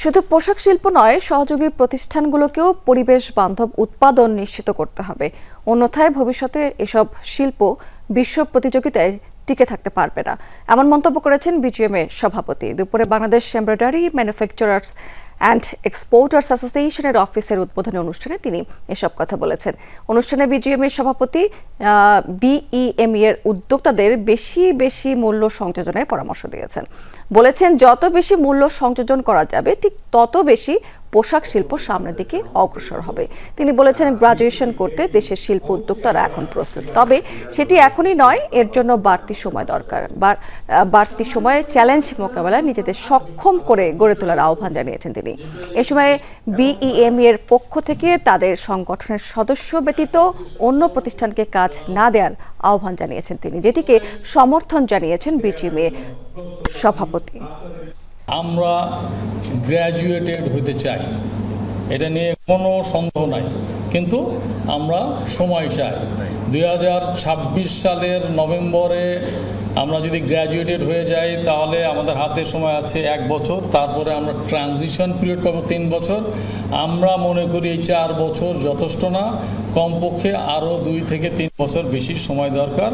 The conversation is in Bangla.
শুধু পোশাক শিল্প নয়, সহযোগী প্রতিষ্ঠানগুলোকেও পরিবেশ বান্ধব উৎপাদন নিশ্চিত করতে হবে। অন্যথায় ভবিষ্যতে এসব শিল্প বিশ্ব প্রতিযোগিতায় টিকে থাকতে পারবে না। এমন মন্তব্য করেছেন বিজিএম এর সভাপতি। দুপুরে Bangladesh embroidery manufacturers and exporters অ্যাসোসিয়েশনের অফিসের উদ্বোধনী অনুষ্ঠানে তিনি এসব কথা বলেছেন। অনুষ্ঠানে বিজিএম এর সভাপতি বিইএম এর উদ্যোক্তাদের বেশি বেশি মূল্য সংযোজনের পরামর্শ দিয়েছেন। বলেছেন, যত বেশি মূল্য সংযোজন করা যাবে, ঠিক তত বেশি পোশাক শিল্প সামনের দিকে অগ্রসর হবে। তিনি বলেছেন গ্রাজুয়েশন করতে দেশের শিল্প উদ্যোক্তারা এখন প্রস্তুত। তবে সেটি এখনই নয়, এর জন্য বাড়তি সময় দরকার। বাড়তি সময়ে চ্যালেঞ্জ মোকাবেলায় নিজেদের সক্ষম করে গড়ে তোলার আহ্বান জানিয়েছেন তিনি। এ সময় বিইএম এর পক্ষ থেকে তাদের সংগঠনের সদস্য ব্যতীত অন্য প্রতিষ্ঠানকে কাজ না দেওয়ার আহ্বান জানিয়েছেন তিনি, যেটিকে সমর্থন জানিয়েছেন বিজিএম এর সভাপতি। আমরা গ্র্যাজুয়েটেড হতে চাই। এটা নিয়ে কোনো সন্দেহ নাই। কিন্তু আমরা সময় চাই। দু হাজার ছাব্বিশ সালের নভেম্বরে আমরা যদি গ্র্যাজুয়েটেড হয়ে যাই, তাহলে আমাদের হাতে সময় আছে এক বছর। তারপরে আমরা ট্রানজিশন পিরিয়ড পাবো তিন বছর। আমরা মনে করি এই চার বছর যথেষ্ট না। কমপক্ষে আরও দুই থেকে তিন বছর বেশি সময় দরকার।